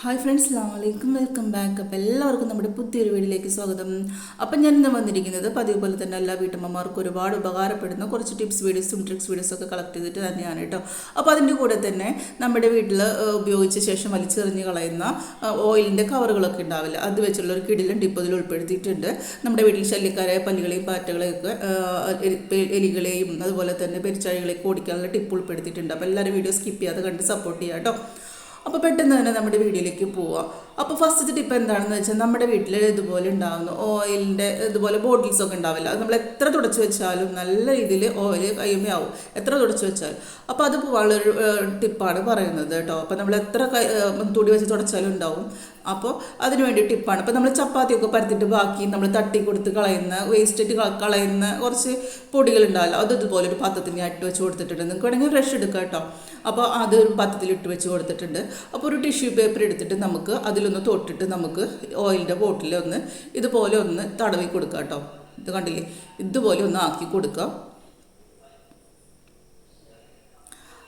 Hi friends അലൈക്കും welcome back അപ്പോൾ എല്ലാവർക്കും നമ്മുടെ പുതിയൊരു വീഡിയോയിലേക്ക് സ്വാഗതം. അപ്പം ഞാൻ ഇന്ന് വന്നിരിക്കുന്നത് പതിവ് പോലെ തന്നെ എല്ലാ വീട്ടമ്മമാർക്കും ഒരുപാട് ഉപകാരപ്പെടുന്ന കുറച്ച് ടിപ്സ് വീഡിയോസും ട്രിക്സ് വീഡിയോസും ഒക്കെ കളക്ട് ചെയ്തിട്ട് തന്നെയാണ് കേട്ടോ. അപ്പോൾ അതിന്റെ കൂടെ തന്നെ നമ്മുടെ വീട്ടിൽ ഉപയോഗിച്ച ശേഷം വലിച്ചെറിഞ്ഞ് കളയുന്ന ഓയിലിന്റെ കവറുകളൊക്കെ ഉണ്ടാവില്ല. അത് വെച്ചുള്ള ഒരു കിടിലും ടിപ്പ് അതിൽ ഉൾപ്പെടുത്തിയിട്ടുണ്ട്. നമ്മുടെ വീട്ടിൽ ശല്യക്കാരായ പല്ലികളെയും പാറ്റകളെയൊക്കെ എലികളെയും അതുപോലെ തന്നെ പെരിച്ചാഴികളെയൊക്കെ ഓടിക്കാനുള്ള ടിപ്പ് ഉൾപ്പെടുത്തിയിട്ടുണ്ട്. അപ്പോൾ എല്ലാവരും വീഡിയോ സ്കിപ്പ് ചെയ്യാതെ കണ്ട് സപ്പോർട്ട് ചെയ്യാം കേട്ടോ. അപ്പോൾ പെട്ടെന്ന് തന്നെ നമ്മുടെ വീഡിയോയിലേക്ക് പോവാം. അപ്പോൾ ഫസ്റ്റ് ടിപ്പ് എന്താണെന്ന് വെച്ചാൽ നമ്മുടെ വീട്ടിൽ ഇതുപോലെ ഉണ്ടാകുന്നു ഓയിലിന്റെ ഇതുപോലെ ബോട്ടിൽസ് ഒക്കെ ഉണ്ടാവില്ല. അത് നമ്മൾ എത്ര തുടച്ച് വെച്ചാലും നല്ല രീതിയിൽ ഓയിൽ കയ്യുമ്പോൾ ആവും. എത്ര തുടച്ച് വെച്ചാലും. അപ്പോൾ അത് പോകാനുള്ളൊരു ടിപ്പാണ് പറയുന്നത് കേട്ടോ. അപ്പോൾ നമ്മൾ എത്ര തുടി വെച്ച് തുടച്ചാലും ഉണ്ടാവും. അപ്പോൾ അതിന് വേണ്ടി ടിപ്പാണ് അപ്പോൾ നമ്മൾ ചപ്പാത്തിയൊക്കെ പരത്തിട്ട് ബാക്കി നമ്മൾ തട്ടി കൊടുത്ത് കളയുന്ന വേസ്റ്റ് കളയുന്ന കുറച്ച് പൊടികൾ ഉണ്ടാവില്ല. അത് ഇതുപോലെ ഒരു പാത്രത്തിൽ ഞാൻ വെച്ച് കൊടുത്തിട്ടുണ്ട്. നിങ്ങൾക്ക് വേണമെങ്കിൽ ഫ്രഷ് എടുക്കാം കേട്ടോ. അപ്പോൾ അത് ഒരു പാത്രത്തിൽ ഇട്ട് വെച്ച് കൊടുത്തിട്ടുണ്ട്. അപ്പോൾ ഒരു ടിഷ്യൂ പേപ്പർ എടുത്തിട്ട് നമുക്ക് അതിലൊന്ന് തൊട്ടിട്ട് നമുക്ക് ഓയിലിന്റെ ബോട്ടിൽ ഒന്ന് ഇതുപോലെ ഒന്ന് തടവി കൊടുക്കാം കേട്ടോ ഇത് കണ്ടില്ലേ? ഇതുപോലെ ഒന്ന് ആക്കി കൊടുക്കാം.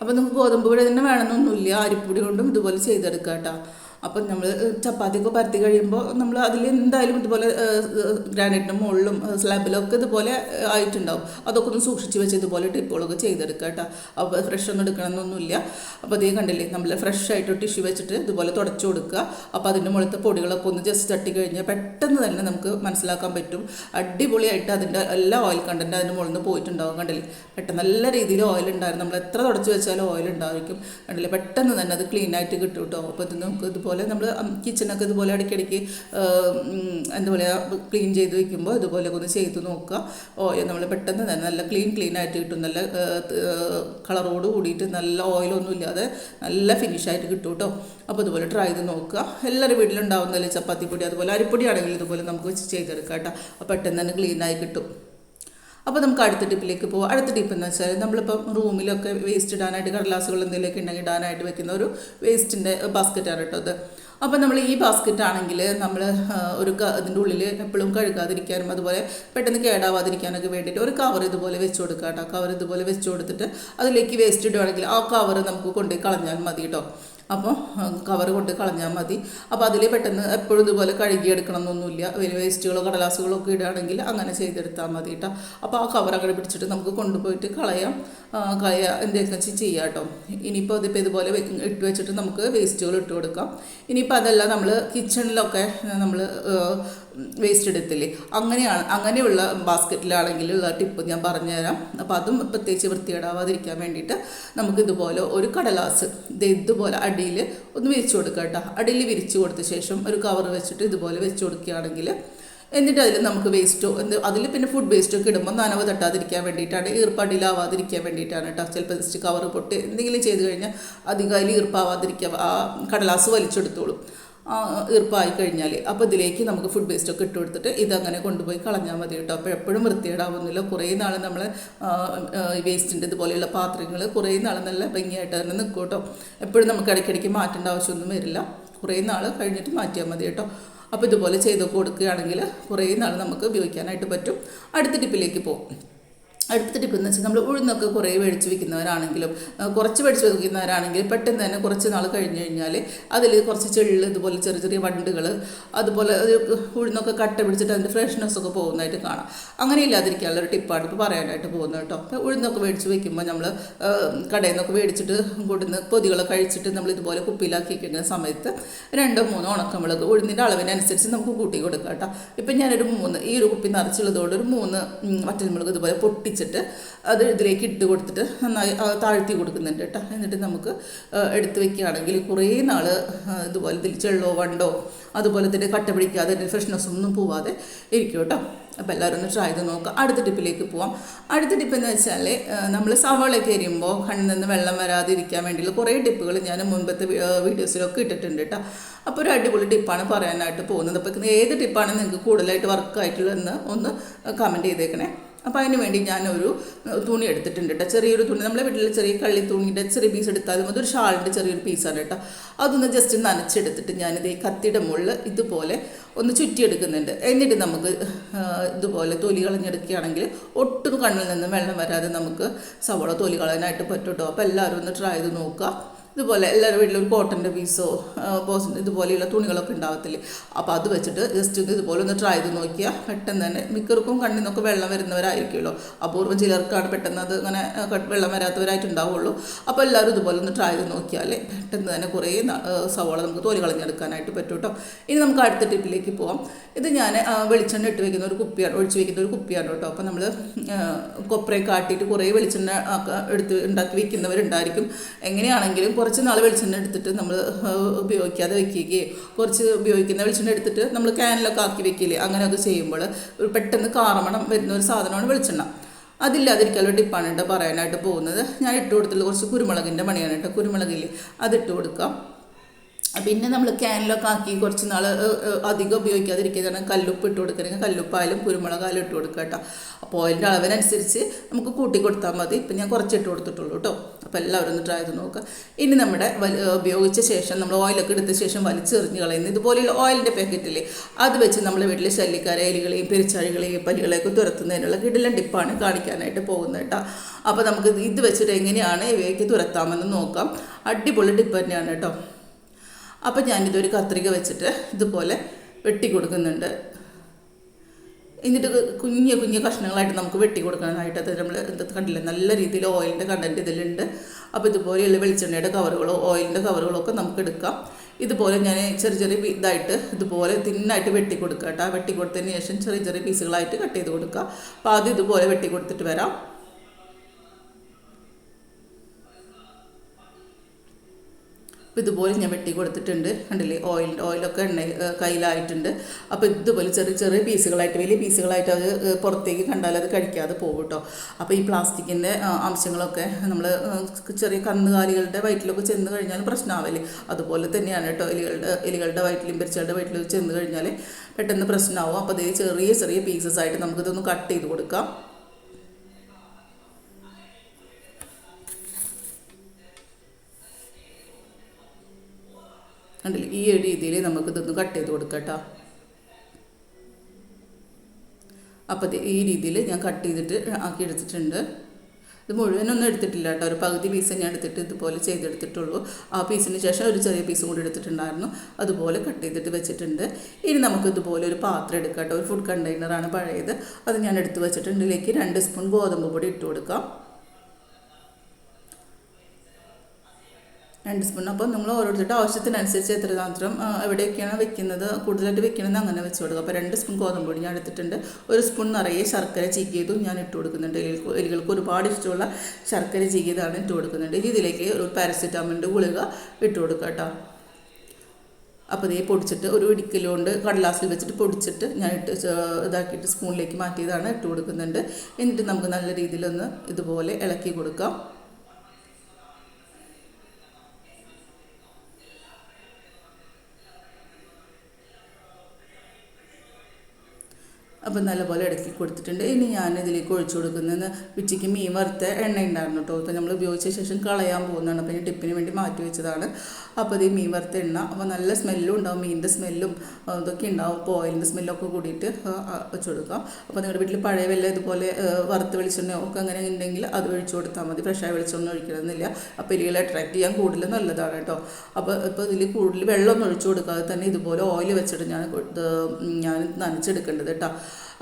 അപ്പോൾ നമുക്ക് ഗോതമ്പ് പൊടി തന്നെ വേണമെന്നൊന്നുമില്ല. അരിപ്പൊടി കൊണ്ടും ഇതുപോലെ ചെയ്തെടുക്കാം കേട്ടോ അപ്പം നമ്മൾ ചപ്പാത്തിയൊക്കെ പരത്തി കഴിയുമ്പോൾ നമ്മൾ അതിൽ എന്തായാലും ഇതുപോലെ ഗ്രാനൈറ്റിന്റെ മുകളിലും സ്ലാബിലും ഒക്കെ ഇതുപോലെ ആയിട്ടുണ്ടാവും. അതൊക്കെ ഒന്ന് സൂക്ഷിച്ച് വെച്ച് ഇതുപോലെ ടിപ്പുകളൊക്കെ ചെയ്തെടുക്കുക കേട്ടോ. അപ്പോൾ ഫ്രഷ് ഒന്നും എടുക്കണമെന്നൊന്നുമില്ല അപ്പോൾ അതേ കണ്ടില്ലേ നമ്മൾ ഫ്രഷ് ആയിട്ട് ടിഷ്യൂ വെച്ചിട്ട് ഇതുപോലെ തുടച്ചു കൊടുക്കുക. അപ്പോൾ അതിന്റെ മുകളിലത്തെ പൊടികളൊക്കെ ഒന്ന് ജസ്റ്റ് തട്ടി കഴിഞ്ഞാൽ പെട്ടെന്ന് തന്നെ നമുക്ക് മനസ്സിലാക്കാൻ പറ്റും. അടിപൊളിയായിട്ട് അതിന്റെ എല്ലാ ഓയിൽ കണ്ടന്റ് അതിന്റെ മുകളിൽ നിന്ന് പോയിട്ടുണ്ടാവും കണ്ടില്ലേ? പെട്ടെന്ന് നല്ല രീതിയിൽ ഓയിൽ ഉണ്ടായിരുന്നു നമ്മൾ എത്ര തുടച്ച് വെച്ചാലും ഓയിൽ ഉണ്ടായിരിക്കും കണ്ടില്ലേ? പെട്ടെന്ന് തന്നെ അത് ക്ലീൻ ആയിട്ട് കിട്ടും കേട്ടോ. അപ്പോൾ ഇത് നമുക്ക് ഇതുപോലെ ഇതുപോലെ നമ്മൾ കിച്ചണൊക്കെ ഇതുപോലെ ഇടയ്ക്കിടയ്ക്ക് എന്താ പറയുക ക്ലീൻ ചെയ്ത് വെക്കുമ്പോൾ ഇതുപോലെ ഒന്ന് ചെയ്ത് നോക്കുക. ഓയിൽ നമ്മൾ പെട്ടെന്ന് തന്നെ നല്ല ക്ലീൻ ക്ലീൻ ആയിട്ട് കിട്ടും. നല്ല കളറോട് കൂടിയിട്ട് നല്ല ഓയിലൊന്നും ഇല്ലാതെ നല്ല ഫിനിഷായിട്ട് കിട്ടും കേട്ടോ. അപ്പോൾ ഇതുപോലെ ട്രൈ ചെയ്ത് നോക്കുക. എല്ലാവരും വീട്ടിലുണ്ടാവുന്നതല്ലേ? ചപ്പാത്തി പൊടി അതുപോലെ അരിപ്പൊടി ആണെങ്കിൽ ഇതുപോലെ നമുക്ക് വെച്ച് ചെയ്തെടുക്കാം കേട്ടോ. അപ്പോൾ പെട്ടെന്ന് തന്നെ ക്ലീനായി കിട്ടും. അപ്പോൾ നമുക്ക് അടുത്ത ടിപ്പിലേക്ക് പോകാം അടുത്ത ടിപ്പ് എന്ന് വെച്ചാൽ നമ്മളിപ്പം റൂമിലൊക്കെ വേസ്റ്റ് ഇടാനായിട്ട് കടലാസുകൾ എന്തെങ്കിലുമൊക്കെ ഉണ്ടെങ്കിൽ ഇടാനായിട്ട് വെക്കുന്ന ഒരു വേസ്റ്റിന്റെ ബാസ്ക്കറ്റാണ് കേട്ടോ അത്. അപ്പോൾ നമ്മൾ ഈ ബാസ്ക്കറ്റ് ആണെങ്കിൽ നമ്മൾ ഒരു അതിന്റെ ഉള്ളിൽ എപ്പോഴും കഴുകാതിരിക്കാനും അതുപോലെ പെട്ടെന്ന് കേടാവാതിരിക്കാനൊക്കെ വേണ്ടിയിട്ട് ഒരു കവർ ഇതുപോലെ വെച്ച് കൊടുക്കുക കേട്ടോ. കവർ ഇതുപോലെ വെച്ച് കൊടുത്തിട്ട് അതിലേക്ക് വേസ്റ്റ് ഇടുകയാണെങ്കിൽ ആ കവർ നമുക്ക് കൊണ്ടുപോയി കളഞ്ഞാൽ മതി കേട്ടോ. അപ്പോൾ കവർ കൊണ്ട് കളഞ്ഞാൽ മതി. അപ്പോൾ അതിൽ പെട്ടെന്ന് എപ്പോഴും ഇതുപോലെ കഴുകിയെടുക്കണം എന്നൊന്നുമില്ല വലിയ വേസ്റ്റുകളോ കടലാസുകളോ ഒക്കെ ഇടുകയാണെങ്കിൽ അങ്ങനെ ചെയ്തെടുത്താൽ മതി കേട്ടോ അപ്പോൾ ആ കവർ അങ്ങനെ പിടിച്ചിട്ട് നമുക്ക് കൊണ്ടുപോയിട്ട് കളയാം. കളയ എന്തെങ്കിലും വെച്ച് ചെയ്യാം കേട്ടോ ഇനിയിപ്പോൾ അതിപ്പോൾ ഇതുപോലെ ഇട്ട് വെച്ചിട്ട് നമുക്ക് വേസ്റ്റുകൾ ഇട്ട് കൊടുക്കാം. ഇനിയിപ്പോൾ അതല്ല നമ്മൾ കിച്ചണിലൊക്കെ നമ്മൾ വേസ്റ്റ് എടുത്തില്ലേ? അങ്ങനെയാണ് അങ്ങനെയുള്ള ബാസ്ക്കറ്റിലാണെങ്കിൽ ഉള്ള ടിപ്പ് ഞാൻ പറഞ്ഞുതരാം. അപ്പോൾ അതും പ്രത്യേകിച്ച് വൃത്തികേടാവാതിരിക്കാൻ വേണ്ടിയിട്ട് നമുക്ക് ഇതുപോലെ ഒരു കടലാസ് ഇത് ഇതുപോലെ അടിയിൽ ഒന്ന് വിരിച്ചു കൊടുക്കുക കേട്ടോ. അടിയിൽ വിരിച്ചു കൊടുത്ത ശേഷം ഒരു കവർ വെച്ചിട്ട് ഇതുപോലെ വെച്ച് കൊടുക്കുകയാണെങ്കിൽ എന്നിട്ട് അതിൽ നമുക്ക് വേസ്റ്റോ എന്ത് അതിൽ പിന്നെ ഫുഡ് വേസ്റ്റൊക്കെ ഇടുമ്പോൾ നനവ് തട്ടാതിരിക്കാൻ വേണ്ടിയിട്ടാണ് ഈർപ്പടിയിലാവാതിരിക്കാൻ വേണ്ടിയിട്ടാണ് കേട്ടോ. ചിലപ്പോൾ ജസ്റ്റ് കവർ പൊട്ടി എന്തെങ്കിലും ചെയ്ത് കഴിഞ്ഞാൽ അധികം അതിൽ ഈർപ്പാവാതിരിക്കുക ആ കടലാസ് വലിച്ചെടുത്തോളും. ഈർപ്പായി കഴിഞ്ഞാൽ അപ്പോൾ ഇതിലേക്ക് നമുക്ക് ഫുഡ് വേസ്റ്റ് ഒക്കെ ഇട്ട് കൊടുത്തിട്ട് ഇതങ്ങനെ കൊണ്ടുപോയി കളഞ്ഞാൽ മതി കേട്ടോ. അപ്പോൾ എപ്പോഴും വൃത്തിയേടാവുന്നില്ല കുറേ നാൾ നമ്മൾ വേസ്റ്റിന്റെ ഇതുപോലെയുള്ള പാത്രങ്ങൾ കുറേ നാൾ നല്ല ഭംഗിയായിട്ട് തന്നെ നിൽക്കും കേട്ടോ. എപ്പോഴും നമുക്ക് ഇടയ്ക്കിടയ്ക്ക് മാറ്റേണ്ട ആവശ്യമൊന്നും വരില്ല. കുറേ നാൾ കഴിഞ്ഞിട്ട് മാറ്റിയാൽ മതി കേട്ടോ. അപ്പോൾ ഇതുപോലെ ചെയ്ത് കൊടുക്കുകയാണെങ്കിൽ കുറേ നാൾ നമുക്ക് ഉപയോഗിക്കാനായിട്ട് പറ്റും. അടുത്ത ടിപ്പിലേക്ക് പോകും അടുത്ത ടിപ്പ് എന്ന് വെച്ചാൽ നമ്മൾ ഉഴുന്നൊക്കെ കുറേ മേടിച്ച് വെക്കുന്നവരാണെങ്കിലും കുറച്ച് മേടിച്ച് വെക്കുന്നവരാണെങ്കിലും പെട്ടെന്ന് തന്നെ കുറച്ച് നാൾ കഴിഞ്ഞ് കഴിഞ്ഞാൽ അതിൽ കുറച്ച് ചെള്ള് ഇതുപോലെ ചെറിയ ചെറിയ വണ്ടുകൾ അതുപോലെ ഉഴുന്നൊക്കെ കട്ട പിടിച്ചിട്ട് അതിന്റെ ഫ്രഷ്നെസ് ഒക്കെ പോകുന്നതായിട്ട് കാണാം. അങ്ങനെ ഇല്ലാതിരിക്കാനുള്ള ഒരു ടിപ്പാണ് ഇപ്പോൾ പറയാനായിട്ട് പോകുന്നത് കേട്ടോ. ഉഴുന്നൊക്കെ മേടിച്ച് വെക്കുമ്പോൾ നമ്മൾ കടയിൽ നിന്നൊക്കെ മേടിച്ചിട്ട് കൊടുന്ന് പൊതികളൊക്കെ കഴിച്ചിട്ട് നമ്മൾ ഇതുപോലെ കുപ്പിയിലാക്കി വയ്ക്കുന്ന സമയത്ത് രണ്ടോ മൂന്നോ ഉണക്കമുളക് ഉഴുന്നിന്റെ അളവിനനുസരിച്ച് നമുക്ക് കൂട്ടി കൊടുക്കാം കേട്ടോ. ഇപ്പം ഞാനൊരു മൂന്ന് ഈ ഒരു കുപ്പി നിറച്ചുള്ളതുകൊണ്ട് ഒരു മൂന്ന് വറ്റൽമുളക് ഇതുപോലെ പൊട്ടിച്ച് വെച്ചിട്ട് അത് ഇതിലേക്ക് ഇട്ട് കൊടുത്തിട്ട് നന്നായി താഴ്ത്തി കൊടുക്കുന്നുണ്ട് കേട്ടോ. എന്നിട്ട് നമുക്ക് എടുത്ത് വെക്കുകയാണെങ്കിൽ കുറേ നാൾ ഇതുപോലെ ഇതിൽ ചെള്ളോ വണ്ടോ അതുപോലെ തന്നെ കട്ട പിടിക്കാതെ ഫ്രഷ്നെസ് ഒന്നും പോവാതെ ഇരിക്കും കേട്ടോ. അപ്പോൾ എല്ലാവരും ഒന്ന് ട്രൈ ചെയ്ത് നോക്കുക അടുത്ത ടിപ്പിലേക്ക് പോവാം. അടുത്ത ടിപ്പ് എന്ന് വെച്ചാൽ നമ്മൾ സവാളയൊക്കെ എരിയുമ്പോൾ കണ്ണിൽ നിന്ന് വെള്ളം വരാതെ വരാതിരിക്കാൻ വേണ്ടിയുള്ള കുറേ ടിപ്പുകൾ ഞാൻ മുൻപത്തെ വീഡിയോസിലൊക്കെ ഇട്ടിട്ടുണ്ട് കേട്ടോ. അപ്പോൾ ഒരു അടിപൊളി ടിപ്പാണ് പറയാനായിട്ട് പോകുന്നത്. അപ്പോൾ ഏത് ടിപ്പാണ് നിങ്ങൾക്ക് കൂടുതലായിട്ട് വർക്കായിട്ടുള്ളതെന്ന് ഒന്ന് കമന്റ് ചെയ്തേക്കണേ. അപ്പോൾ അതിന് വേണ്ടി ഞാനൊരു തുണി എടുത്തിട്ടുണ്ട് കേട്ടോ ചെറിയൊരു തുണി. നമ്മളെ വീട്ടിൽ ചെറിയ കള്ളി തുണിയുടെ ചെറിയ പീസ് എടുത്താലും അതൊരു ഷാളിന്റെ ചെറിയൊരു പീസാണ് കേട്ടോ അതൊന്ന് ജസ്റ്റ് നനച്ചെടുത്തിട്ട് ഞാനിത് ഈ കത്തിയുടെ മുകളിൽ ഇതുപോലെ ഒന്ന് ചുറ്റിയെടുക്കുന്നുണ്ട്. എന്നിട്ട് നമുക്ക് ഇതുപോലെ തൊലി കളഞ്ഞെടുക്കുകയാണെങ്കിൽ ഒട്ടും കണ്ണിൽ നിന്ന് വെള്ളം വരാതെ നമുക്ക് സവോള തൊലി കളയാനായിട്ട് പറ്റും കേട്ടോ അപ്പോൾ എല്ലാവരും ഒന്ന് ട്രൈ ചെയ്ത് നോക്കുക. ഇതുപോലെ എല്ലാവരുടെ വീട്ടിലും ഒരു കോട്ടന്റെ പീസോ ബോസ് ഇതുപോലെയുള്ള തുണികളൊക്കെ ഉണ്ടാവത്തില്ലേ? അപ്പോൾ അത് വെച്ചിട്ട് ജസ്റ്റ് ഒന്ന് ഇതുപോലെ ഒന്ന് ട്രൈ ചെയ്ത് നോക്കിയാൽ പെട്ടെന്ന് തന്നെ മിക്കവർക്കും കണ്ണിൽ നിന്നൊക്കെ വെള്ളം വരുന്നവരായിരിക്കുമല്ലോ. അപൂർവം ചിലർക്കാണ് പെട്ടെന്ന് അത് അങ്ങനെ വെള്ളം വരാത്തവരായിട്ടുണ്ടാവുള്ളൂ. അപ്പോൾ എല്ലാവരും ഇതുപോലെ ഒന്ന് ട്രൈ ചെയ്ത് നോക്കിയാൽ പെട്ടെന്ന് തന്നെ കുറേ സവാള നമുക്ക് തോലി കളഞ്ഞെടുക്കാനായിട്ട് പറ്റും കേട്ടോ ഇനി നമുക്ക് അടുത്ത ടിപ്പിലേക്ക് പോവാം. ഇത് ഞാൻ വെളിച്ചെണ്ണ ഇട്ട് വെക്കുന്ന ഒരു കുപ്പിയാണ് ഒഴിച്ച് വെക്കുന്ന ഒരു കുപ്പിയാണ് കേട്ടോ അപ്പോൾ നമ്മൾ കൊപ്രയൊക്കെ ആട്ടിയിട്ട് കുറേ വെളിച്ചെണ്ണ എടുത്ത് ഉണ്ടാക്കി വെക്കുന്നവരുണ്ടായിരിക്കും. എങ്ങനെയാണെങ്കിലും കുറച്ച് നാൾ വെളിച്ചെണ്ണ എടുത്തിട്ട് നമ്മൾ ഉപയോഗിക്കാതെ വെക്കുകയും കുറച്ച് ഉപയോഗിക്കുന്ന വെളിച്ചെണ്ണ എടുത്തിട്ട് നമ്മൾ ക്യാനിലൊക്കെ ആക്കി വെക്കില്ലേ അങ്ങനെയൊക്കെ ചെയ്യുമ്പോൾ ഒരു പെട്ടെന്ന് കാറമണം വരുന്ന ഒരു സാധനമാണ് വെളിച്ചെണ്ണ. അതില്ലാതിരിക്കാനുള്ള ടിപ്പാണ് കേട്ടോ പറയാനായിട്ട് പോകുന്നത്. ഞാൻ ഇട്ട് കൊടുത്തുള്ള കുറച്ച് കുരുമുളകിന്റെ മണിയാണ് കേട്ടോ കുരുമുളകില്ലേ അതിട്ട് കൊടുക്കാം. പിന്നെ നമ്മൾ ക്യാനിലൊക്കെ ആക്കി കുറച്ച് നാൾ അധികം ഉപയോഗിക്കാതിരിക്കുകയാണ് കല്ലുപ്പ് ഇട്ട് കൊടുക്കണമെങ്കിൽ കല്ലുപ്പായാലും കുരുമുളകായാലും ഇട്ട് കൊടുക്കുക കേട്ടോ. അപ്പോൾ ഓയിലിന്റെ അളവിനനുസരിച്ച് നമുക്ക് കൂട്ടി കൊടുത്താൽ മതി. ഇപ്പം ഞാൻ കുറച്ച് ഇട്ട് കൊടുത്തിട്ടുള്ളൂ കേട്ടോ. അപ്പോൾ എല്ലാവരും ഒന്ന് ട്രൈ ചെയ്ത് നോക്കുക ഇനി നമ്മുടെ ഉപയോഗിച്ച ശേഷം നമ്മൾ ഓയിലൊക്കെ എടുത്ത ശേഷം വലിച്ചെറിഞ്ഞ് കളയുന്നത് ഇതുപോലെയുള്ള ഓയിലിന്റെ പാക്കറ്റിൽ അത് വെച്ച് നമ്മൾ വീട്ടിൽ ശല്യക്കാരെ എലികളെയും പെരിച്ചാഴികളെയും പല്ലുകളെയൊക്കെ തുരത്തുന്നതിനുള്ള കിടിലൻ ടിപ്പാണ് കാണിക്കാനായിട്ട് പോകുന്നത് കേട്ടോ. അപ്പോൾ നമുക്ക് ഇത് വെച്ചിട്ട് എങ്ങനെയാണ് ഇവയൊക്കെ തുരത്താമെന്ന് നോക്കാം. അടിപൊളി ടിപ്പ് തന്നെയാണ് കേട്ടോ. അപ്പം ഞാനിതൊരു കത്രിക വെച്ചിട്ട് ഇതുപോലെ വെട്ടി കൊടുക്കുന്നുണ്ട്. എന്നിട്ട് കുഞ്ഞു കുഞ്ഞു കഷ്ണങ്ങളായിട്ട് നമുക്ക് വെട്ടി കൊടുക്കാനായിട്ട് അത് നമ്മൾ എന്താ കണ്ടില്ല? നല്ല രീതിയിൽ ഓയിലിന്റെ കണ്ടന്റ് ഇതിലുണ്ട്. അപ്പോൾ ഇതുപോലെയുള്ള വെളിച്ചെണ്ണയുടെ കവറുകളോ ഓയിലിന്റെ കവറുകളോ ഒക്കെ നമുക്ക് എടുക്കാം. ഇതുപോലെ ഞാൻ ചെറിയ ചെറിയ ഇതായിട്ട് ഇതുപോലെ തിന്നായിട്ട് വെട്ടി കൊടുക്കുക കേട്ടോ വെട്ടി കൊടുത്തതിന് ശേഷം ചെറിയ ചെറിയ പീസുകളായിട്ട് കട്ട് ചെയ്ത് കൊടുക്കുക അപ്പോൾ ആദ്യം ഇതുപോലെ വെട്ടി കൊടുത്തിട്ട് വരാം. അപ്പോൾ ഇതുപോലെ ഞാൻ വെട്ടി കൊടുത്തിട്ടുണ്ട്. കണ്ടില്ലേ? ഓയിൽ ഓയിലൊക്കെ എണ്ണ കയ്യിലായിട്ടുണ്ട്. അപ്പോൾ ഇതുപോലെ ചെറിയ ചെറിയ പീസുകളായിട്ട് വലിയ പീസുകളായിട്ട് അത് പുറത്തേക്ക് കണ്ടാൽ അത് കഴിക്കാതെ പോകും കേട്ടോ അപ്പോൾ ഈ പ്ലാസ്റ്റിക്കിന്റെ അംശങ്ങളൊക്കെ നമ്മൾ ചെറിയ കന്നുകാലികളുടെ വയറ്റിലൊക്കെ ചെന്ന് കഴിഞ്ഞാൽ പ്രശ്നമാവില്ലേ അതുപോലെ തന്നെയാണ് കേട്ടോ എലികളുടെ എലികളുടെ വയറ്റിലും പെരിച്ചകളുടെ വയറ്റിലും ചെന്ന് കഴിഞ്ഞാൽ പെട്ടെന്ന് പ്രശ്നമാവും അപ്പോൾ അതേ ചെറിയ ചെറിയ പീസസ് ആയിട്ട് നമുക്കിതൊന്ന് കട്ട് ചെയ്ത് കൊടുക്കാം. കണ്ടില്ലേ ഈ ഒരു രീതിയിൽ നമുക്ക് ഇതൊന്ന് കട്ട് ചെയ്ത് കൊടുക്കാം കേട്ടോ അപ്പോൾ ഈ രീതിയിൽ ഞാൻ കട്ട് ചെയ്തിട്ട് ആക്കി എടുത്തിട്ടുണ്ട്. ഇത് മുഴുവനൊന്നും എടുത്തിട്ടില്ല കേട്ടോ ഒരു പകുതി പീസ് ഞാൻ എടുത്തിട്ട് ഇതുപോലെ ചെയ്തെടുത്തിട്ടുള്ളൂ. ആ പീസിന് ശേഷം ഒരു ചെറിയ പീസും കൂടി എടുത്തിട്ടുണ്ടായിരുന്നു. അതുപോലെ കട്ട് ചെയ്തിട്ട് വെച്ചിട്ടുണ്ട്. ഇനി നമുക്ക് ഇതുപോലെ ഒരു പാത്രം എടുക്കാം കേട്ടോ ഒരു ഫുഡ് കണ്ടെയ്നറാണ് പഴയത്. അത് ഞാൻ എടുത്ത് വെച്ചിട്ടുണ്ട്. ഇതിലേക്ക് രണ്ട് സ്പൂൺ ഗോതമ്പ് പൊടി ഇട്ട് കൊടുക്കാം. രണ്ട് സ്പൂൺ അപ്പോൾ നിങ്ങൾ ഓരോരുത്തരുടെ ആവശ്യത്തിനനുസരിച്ച് എത്ര മാത്രം ആ, എവിടെയൊക്കെയാണ് വെക്കുന്നത് കൂടുതലായിട്ട് വെക്കണമെന്ന് അങ്ങനെ വെച്ച് കൊടുക്കുക അപ്പോൾ രണ്ട് സ്പൂൺ ഗോതമ്പ് പൊടി ഞാൻ എടുത്തിട്ടുണ്ട്. ഒരു സ്പൂൺ നിറയെ ശർക്കര ചീകിയതും ഞാൻ ഇട്ട് കൊടുക്കുന്നുണ്ട്. എലികൾക്ക് ഒരുപാട് ഇഷ്ടമുള്ള ശർക്കര ചീകിയതാണ് ഇട്ട് കൊടുക്കുന്നുണ്ട്. ഇനി ഇതിലേക്ക് ഒരു പാരസിറ്റാമോളിന്റെ ഗുളിക ഇട്ട് കൊടുക്കുക കേട്ടോ. അപ്പോൾ ഇതേ പൊടിച്ചിട്ട് ഒരു ഇടിക്കലുകൊണ്ട് കടലാസിൽ വെച്ചിട്ട് പൊടിച്ചിട്ട് ഞാൻ ഇട്ട് ഇതാക്കിയിട്ട് സ്പൂണിലേക്ക് മാറ്റിയതാണ് ഇട്ട് കൊടുക്കുന്നുണ്ട്. എന്നിട്ട് നമുക്ക് നല്ല രീതിയിലൊന്ന് ഇതുപോലെ ഇളക്കി കൊടുക്കാം. അപ്പം നല്ലപോലെ ഇടയ്ക്ക് കൊടുത്തിട്ടുണ്ട്. ഇനി ഞാൻ ഇതിലേക്ക് ഒഴിച്ചു കൊടുക്കുന്നത് ഉച്ചയ്ക്ക് മീൻ വറുത്ത എണ്ണ ഉണ്ടായിരുന്നു കേട്ടോ നമ്മൾ ഉപയോഗിച്ച ശേഷം കളയാൻ പോകുന്നതാണ്. അപ്പോൾ ഞാൻ ടിപ്പിന് വേണ്ടി മാറ്റി വെച്ചതാണ്. അപ്പോൾ ഈ മീൻ വറുത്ത എണ്ണ. അപ്പോൾ നല്ല സ്മെല്ലും ഉണ്ടാവും. മീനിന്റെ സ്മെല്ലും അതൊക്കെ ഉണ്ടാവും. അപ്പോൾ ഓയിലിന്റെ സ്മെല്ലൊക്കെ കൂടിയിട്ട് വെച്ച് കൊടുക്കാം. അപ്പോൾ നിങ്ങളുടെ വീട്ടിൽ പഴയ വല്ല ഇതുപോലെ വറുത്ത് വറുത്ത വെളിച്ചെണ്ണയോ ഒക്കെ അങ്ങനെ ഉണ്ടെങ്കിൽ അത് ഒഴിച്ചു കൊടുത്താൽ മതി. ഫ്രഷായ വെളിച്ചെണ്ണ ഒഴിക്കണമെന്നില്ല. അപ്പോൾ എലികളെ അട്രാക്ട് ചെയ്യാൻ കൂടുതൽ നല്ലതാണ് കേട്ടോ. അപ്പോൾ ഇപ്പോൾ ഇതിൽ കൂടുതൽ വെള്ളമൊന്നും ഒഴിച്ചു കൊടുക്കാതെ തന്നെ ഇതുപോലെ ഓയിൽ വെച്ചിട്ട് ഞാൻ ഞാൻ നനച്ചെടുക്കേണ്ടത് കേട്ടോ.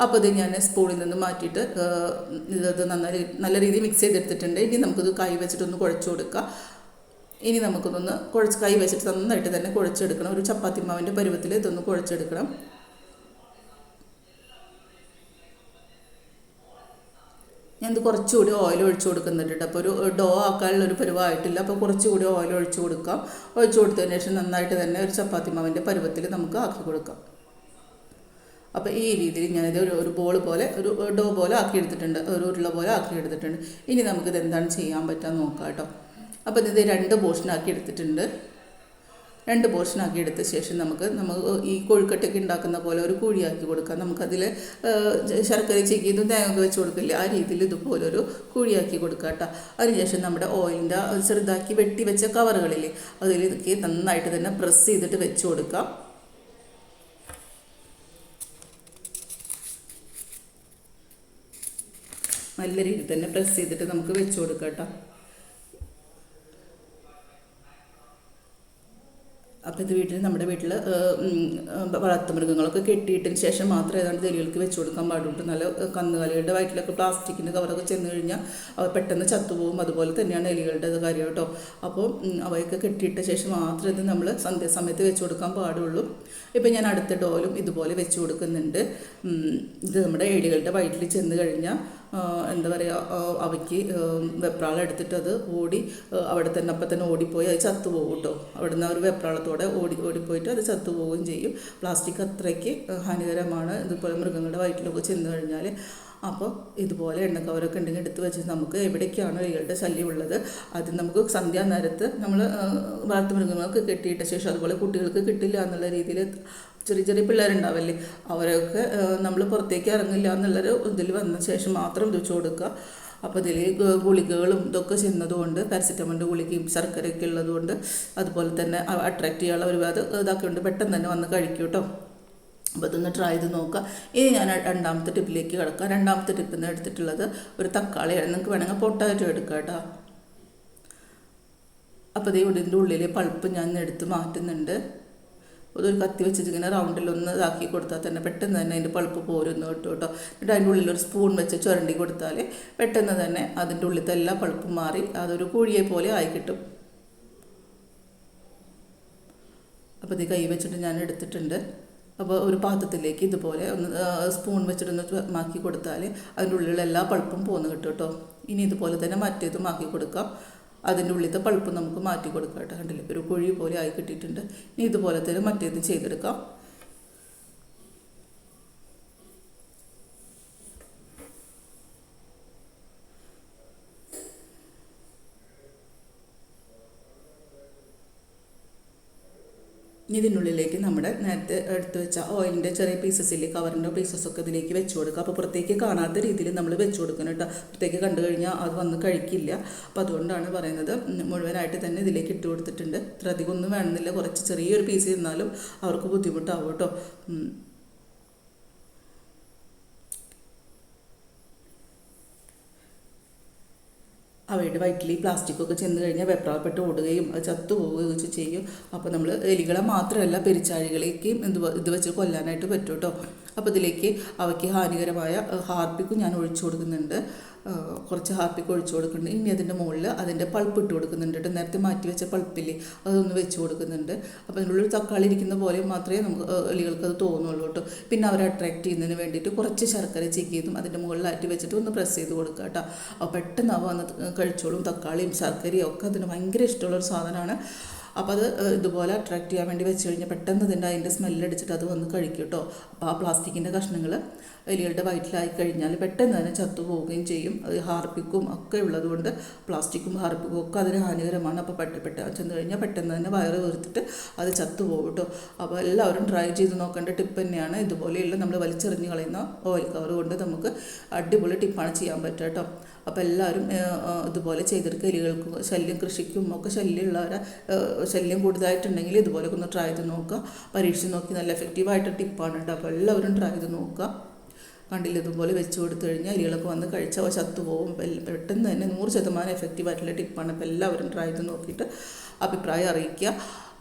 അപ്പോൾ ഇത് ഞാൻ സ്പൂണിൽ നിന്ന് മാറ്റിയിട്ട് ഇത് നന്നായി നല്ല രീതിയിൽ മിക്സ് ചെയ്തെടുത്തിട്ടുണ്ട്. ഇനി നമുക്കിത് കൈ വെച്ചിട്ടൊന്ന് കുഴച്ച് കൊടുക്കാം. ഇനി നമുക്കിതൊന്ന് കുഴച്ച് കൈ വെച്ചിട്ട് നന്നായിട്ട് തന്നെ കുഴച്ചെടുക്കണം. ഒരു ചപ്പാത്തി മാവിന്റെ പരുവത്തിൽ ഇതൊന്ന് കുഴച്ചെടുക്കണം. ഞാൻ ഇത് കുറച്ചുകൂടി ഓയിൽ ഒഴിച്ചു കൊടുക്കുന്നുണ്ട് അപ്പോൾ ഒരു ഡോ ആക്കാനുള്ള ഒരു പരുവായിട്ടില്ല. അപ്പോൾ കുറച്ചുകൂടി ഓയിൽ ഒഴിച്ചു കൊടുക്കാം. ഒഴിച്ചു കൊടുത്തതിന് ശേഷം നന്നായിട്ട് തന്നെ ഒരു ചപ്പാത്തി മാവിന്റെ പരുവത്തിൽ നമുക്ക് ആക്കി കൊടുക്കാം. അപ്പോൾ ഈ രീതിയിൽ ഞാനിത് ഒരു ഒരു ബോൾ പോലെ ഒരു ഡോ പോലെ ആക്കി എടുത്തിട്ടുണ്ട് ഒരു ഉരുള പോലെ ആക്കി എടുത്തിട്ടുണ്ട് ഇനി നമുക്കിത് എന്താണ് ചെയ്യാൻ പറ്റുക നോക്കാം കേട്ടോ. അപ്പോൾ ഇത് രണ്ട് പോർഷനാക്കി എടുത്തിട്ടുണ്ട്. രണ്ട് പോർഷനാക്കി എടുത്ത ശേഷം നമുക്ക് നമുക്ക് ഈ കോഴിക്കട്ടയ്ക്ക് ഉണ്ടാക്കുന്ന പോലെ ഒരു കുഴിയാക്കി കൊടുക്കാം. നമുക്കതിൽ ശർക്കര ചിക്കിയതും തേങ്ങ വെച്ച് കൊടുക്കില്ല ആ രീതിയിൽ ഇതുപോലെ ഒരു കുഴിയാക്കി കൊടുക്കാം കേട്ടോ. അതിനുശേഷം നമ്മുടെ ഓയിലിന്റെ ചെറുതാക്കി വെട്ടി വെച്ച കവറുകളില്ലേ അതിലേക്ക് നന്നായിട്ട് തന്നെ പ്രസ് ചെയ്തിട്ട് വെച്ച് കൊടുക്കാം. നല്ല രീതിയിൽ തന്നെ പ്രസ് ചെയ്തിട്ട് നമുക്ക് വെച്ച് കൊടുക്കാം അപ്പോൾ ഇത് വീട്ടിൽ നമ്മുടെ വീട്ടിൽ വളർത്തുമൃഗങ്ങളൊക്കെ കെട്ടിയിട്ടതിന് ശേഷം മാത്രമേ ഏതാണ്ട് എലികൾക്ക് വെച്ച് കൊടുക്കാൻ പാടുള്ളൂ. നല്ല കന്നുകാലികളുടെ വയറ്റിലൊക്കെ പ്ലാസ്റ്റിക്കിന്റെ കവറൊക്കെ ചെന്ന് കഴിഞ്ഞാൽ അവ പെട്ടെന്ന് ചത്തുപോകും. അതുപോലെ തന്നെയാണ് എലികളുടെ കാര്യം കേട്ടോ അപ്പോൾ അവയൊക്കെ കെട്ടിയിട്ട ശേഷം മാത്രമേ ഇത് നമ്മൾ സന്ധ്യാസമയത്ത് വെച്ച് കൊടുക്കാൻ പാടുള്ളൂ. ഇപ്പം ഞാൻ അടുത്ത ഡോലും ഇതുപോലെ വെച്ച് കൊടുക്കുന്നുണ്ട്. ഇത് നമ്മുടെ എലികളുടെ വയറ്റിൽ ചെന്ന് കഴിഞ്ഞാൽ എന്താ പറയുക അവയ്ക്ക് വെപ്രാളം എടുത്തിട്ട് അത് ഓടി അവിടെ തന്നെ അപ്പം തന്നെ ഓടിപ്പോയി അത് ചത്തുപോകും കേട്ടോ. അവിടുന്ന് ഒരു വെപ്രാളത്തോടെ ഓടി ഓടിപ്പോയിട്ട് അത് ചത്തുപോവുകയും ചെയ്യും. പ്ലാസ്റ്റിക് അത്രയ്ക്ക് ഹാനികരമാണ്. ഇതുപോലെ മൃഗങ്ങളുടെ വയറ്റിലൊക്കെ ചെന്ന് കഴിഞ്ഞാൽ അപ്പോൾ ഇതുപോലെ എണ്ണക്കവരൊക്കെ ഉണ്ടെങ്കിൽ എടുത്ത് വെച്ച് നമുക്ക് എവിടേക്കാണ് ഇയാളുടെ ശല്യമുള്ളത് അത് നമുക്ക് സന്ധ്യാനേരത്ത് നമ്മൾ വളർത്തുമൃഗങ്ങൾക്ക് കെട്ടിയിട്ട ശേഷം അതുപോലെ കുട്ടികൾക്ക് കിട്ടില്ല എന്നുള്ള രീതിയിൽ ചെറിയ ചെറിയ പിള്ളേരുണ്ടാവില്ലേ അവരൊക്കെ നമ്മൾ പുറത്തേക്ക് ഇറങ്ങില്ല എന്നുള്ളൊരു ഇതിൽ വന്ന ശേഷം മാത്രം വെച്ച് കൊടുക്കുക. അപ്പോൾ ഇതിൽ ഗുളികകളും ഇതൊക്കെ ചെന്നതുകൊണ്ട് പാരസിറ്റമോളിന്റെ ഗുളികയും ശർക്കരയൊക്കെ ഉള്ളതുകൊണ്ട് അതുപോലെ തന്നെ അട്രാക്റ്റ് ചെയ്യാനുള്ള ഒരുപാട് ഇതൊക്കെ ഉണ്ട്. പെട്ടെന്ന് തന്നെ വന്ന് കഴിക്കും കേട്ടോ അപ്പോൾ ഇതൊന്ന് ട്രൈ ചെയ്ത് നോക്കുക. ഇനി ഞാൻ രണ്ടാമത്തെ ടിപ്പിലേക്ക് കിടക്കാം. രണ്ടാമത്തെ ടിപ്പിൽ നിന്ന് എടുത്തിട്ടുള്ളത് ഒരു തക്കാളിയാണ് നിങ്ങൾക്ക് വേണമെങ്കിൽ പൊട്ടാറ്റോ എടുക്കുക കേട്ടോ അപ്പോൾ ഇത് ഇതിന്റെ ഉള്ളിലെ പൾപ്പ് ഞാൻ എടുത്ത് മാറ്റുന്നുണ്ട്. അതൊരു കത്തി വെച്ചിട്ട് ഇങ്ങനെ റൗണ്ടിൽ ഒന്ന് ഇതാക്കി കൊടുത്താൽ തന്നെ പെട്ടെന്ന് തന്നെ അതിന്റെ പളുപ്പ് പോരുന്നു കിട്ടും കേട്ടോ. എന്നിട്ട് അതിന്റെ ഉള്ളിൽ ഒരു സ്പൂൺ വെച്ച് ചുരണ്ടി കൊടുത്താൽ പെട്ടെന്ന് തന്നെ അതിന്റെ ഉള്ളിലത്തെ എല്ലാ പളുപ്പും മാറി അതൊരു കുഴിയെ പോലെ ആയി കിട്ടും. അപ്പോൾ ഇത് കൈ വെച്ചിട്ട് ഞാൻ എടുത്തിട്ടുണ്ട്. അപ്പോൾ ഒരു പാത്രത്തിലേക്ക് ഇതുപോലെ ഒന്ന് സ്പൂൺ വെച്ചിട്ടൊന്ന് മാക്കി കൊടുത്താൽ അതിന്റെ ഉള്ളിലുള്ള എല്ലാ പൾപ്പും കിട്ടും കേട്ടോ. ഇനി ഇതുപോലെ തന്നെ മറ്റേതും മാക്കി കൊടുക്കാം. അതിന്റെ ഉള്ളിലത്തെ പൾപ്പ് നമുക്ക് മാറ്റി കൊടുക്കാം കേട്ടോ കണ്ടില്ലേ? ഒരു കുഴി പോലെ ആയി കിട്ടിയിട്ടുണ്ട്. ഇനി ഇതുപോലെ തന്നെ മറ്റേത് ചെയ്തെടുക്കാം. ഇനി ഇതിനുള്ളിലേക്ക് നമ്മുടെ നേരത്തെ എടുത്തു വെച്ച ഓയിലിന്റെ ചെറിയ പീസസ് ഇല്ലേ കവറിന്റെ പീസസൊക്കെ ഇതിലേക്ക് വെച്ച് കൊടുക്കുക. അപ്പോൾ പുറത്തേക്ക് കാണാത്ത രീതിയിൽ നമ്മൾ വെച്ച് കൊടുക്കണം കേട്ടോ. പുറത്തേക്ക് കണ്ടു കഴിഞ്ഞാൽ അത് വന്ന് കഴിക്കില്ല. അപ്പോൾ അതുകൊണ്ടാണ് പറയുന്നത് മുഴുവനായിട്ട് തന്നെ ഇതിലേക്ക് ഇട്ട് കൊടുത്തിട്ടുണ്ട്. ഇത്ര അധികം ഒന്നും വേണമെന്നില്ല. കുറച്ച് ചെറിയൊരു പീസ് ഇരുന്നാലും അവർക്ക് ബുദ്ധിമുട്ടാവും കേട്ടോ. അവയുടെ വയറ്റിൽ ഈ പ്ലാസ്റ്റിക്കൊക്കെ ചെന്ന് കഴിഞ്ഞാൽ വെപ്രാളപ്പെട്ട് ഓടുകയും അത് ചത്തുപോവുകയും ഒക്കെ ചെയ്യും. അപ്പോൾ നമ്മൾ എലികളെ മാത്രമല്ല പെരിച്ചാഴികളേക്കും എന്ത് ഇത് വെച്ച് കൊല്ലാനായിട്ട് പറ്റും കേട്ടോ അപ്പോൾ ഇതിലേക്ക് അവയ്ക്ക് ഹാനികരമായ ഹാർപ്പിക്കും ഞാൻ ഒഴിച്ചു കൊടുക്കുന്നുണ്ട്. കുറച്ച് ഹാർപ്പിക്ക് ഒഴിച്ചു കൊടുക്കുന്നുണ്ട്. ഇനി അതിന്റെ മുകളിൽ അതിന്റെ പൾപ്പ് ഇട്ട് കൊടുക്കുന്നുണ്ട് കേട്ടോ. നേരത്തെ മാറ്റി വെച്ച പൾപ്പില്ലേ അതൊന്ന് വെച്ച് കൊടുക്കുന്നുണ്ട്. അപ്പോൾ അതിനുള്ളിൽ തക്കാളി ഇരിക്കുന്ന പോലെ മാത്രമേ നമുക്ക് എലികൾക്ക് അത് തോന്നുള്ളൂ കേട്ടോ. പിന്നെ അവരെ അട്രാക്ട് ചെയ്യുന്നതിന് വേണ്ടിയിട്ട് കുറച്ച് ശർക്കര ചിക്കിയതും അതിന്റെ മുകളിലായിട്ട് വെച്ചിട്ട് ഒന്ന് പ്രസ് ചെയ്ത് കൊടുക്കുക കേട്ടോ. അപ്പോൾ പെട്ടെന്ന് അവ വന്ന് കഴിച്ചോളും. തക്കാളിയും ശർക്കരയും ഒക്കെ അതിന് ഭയങ്കര ഇഷ്ടമുള്ളൊരു സാധനമാണ്. അപ്പോൾ അത് ഇതുപോലെ അട്രാക്റ്റ് ചെയ്യാൻ വേണ്ടി വെച്ച് കഴിഞ്ഞാൽ പെട്ടെന്ന് ഇതിന്റെ അതിന്റെ സ്മെല്ലടിച്ചിട്ട് അത് വന്ന് കഴിക്കും കേട്ടോ അപ്പോൾ ആ പ്ലാസ്റ്റിക്കിന്റെ കഷ്ണങ്ങൾ എലികളുടെ വയറ്റിലായി കഴിഞ്ഞാൽ പെട്ടെന്ന് തന്നെ ചത്തു പോവുകയും ചെയ്യും. അത് ഹാർപ്പിക്കും ഒക്കെ ഉള്ളതുകൊണ്ട് പ്ലാസ്റ്റിക്കും ഹാർപ്പിക്കും ഒക്കെ അതിന് ഹാനികരമാണ്. അപ്പോൾ പെട്ട പെട്ട ചെന്ന് കഴിഞ്ഞാൽ പെട്ടെന്ന് തന്നെ വയറ് വീർത്തിട്ട് അത് ചത്തു പോകും കേട്ടോ അപ്പോൾ എല്ലാവരും ട്രൈ ചെയ്ത് നോക്കേണ്ട ടിപ്പ് തന്നെയാണ്. ഇതുപോലെയുള്ള നമ്മൾ വലിച്ചെറിഞ്ഞ് കളയുന്ന ഓയിൽ കവർ കൊണ്ട് നമുക്ക് അടിപൊളി ടിപ്പാണ് ചെയ്യാൻ പറ്റുക കേട്ടോ അപ്പോൾ എല്ലാവരും ഇതുപോലെ ചെയ്തെടുക്കുക എലികൾക്കും ശല്യം കൃഷിക്കും ഒക്കെ ശല്യമുള്ളവരെ ശല്യം കൂടുതലായിട്ടുണ്ടെങ്കിൽ ഇതുപോലെ ഒന്ന് ട്രൈ ചെയ്ത് നോക്കുക. പരീക്ഷിച്ച് നോക്കി നല്ല എഫക്റ്റീവായിട്ട് ടിപ്പാണ് കേട്ടോ അപ്പോൾ എല്ലാവരും ട്രൈ ചെയ്ത് നോക്കുക. കണ്ടില്ല ഇതുപോലെ വെച്ച് കൊടുത്തു കഴിഞ്ഞാൽ എലികളൊക്കെ വന്ന് കഴിച്ചാൽ ചത്തുപോകും പെട്ടെന്ന് തന്നെ നൂറ് ശതമാനം എഫക്റ്റീവായിട്ടുള്ള ടിപ്പാണ് അപ്പോൾ എല്ലാവരും ട്രൈ ചെയ്ത് നോക്കിയിട്ട് അഭിപ്രായം അറിയിക്കുക.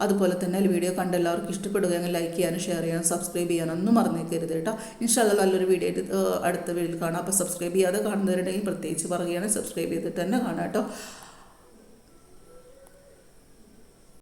അതുപോലെ തന്നെ വീഡിയോ കണ്ട് എല്ലാവർക്കും ഇഷ്ടപ്പെടുകയെങ്കിൽ ലൈക്ക് ചെയ്യാനും ഷെയർ ചെയ്യാനും സബ്സ്ക്രൈബ് ചെയ്യാനൊന്നും മറന്നേക്കരുത് കേട്ടോ. ഇൻഷാല്ല നല്ലൊരു വീഡിയോ അടുത്ത വീഡിയോയിൽ കാണാം. അപ്പോൾ സബ്സ്ക്രൈബ് ചെയ്യാതെ കാണുന്നവരുണ്ടെങ്കിൽ പ്രത്യേകിച്ച് പറയുകയാണെങ്കിൽ സബ്സ്ക്രൈബ് ചെയ്തിട്ട് തന്നെ കാണാം കേട്ടോ.